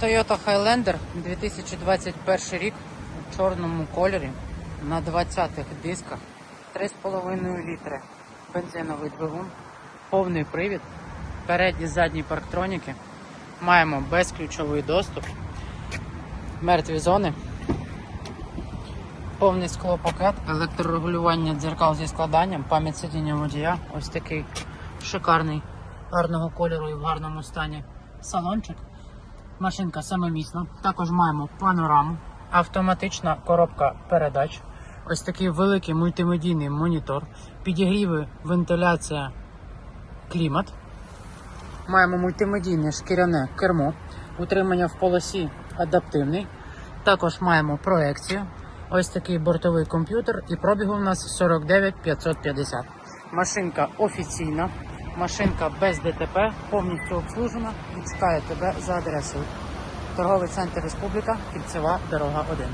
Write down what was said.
Toyota Highlander 2021 рік у чорному кольорі на 20-х дисках. 3,5 літри. Бензиновий двигун, повний привід, передні задні парктроніки. Маємо безключовий доступ, мертві зони, повний склопакет, електрорегулювання дзеркал зі складанням, пам'ять сидіння водія. Ось такий шикарний, гарного кольору і в гарному стані салончик. Машинка самомісна. Також маємо панораму, автоматична коробка передач. Ось такий великий мультимедійний монітор, підігріви, вентиляція, клімат. Маємо мультимедійне шкіряне кермо, утримання в полосі адаптивний. Також маємо проекцію. Ось такий бортовий комп'ютер і пробігу у нас 49 550. Машинка офіційна, машинка без ДТП, повністю обслужена і чекає тебе за адресою. Торговий центр Республіка, кільцева дорога 1.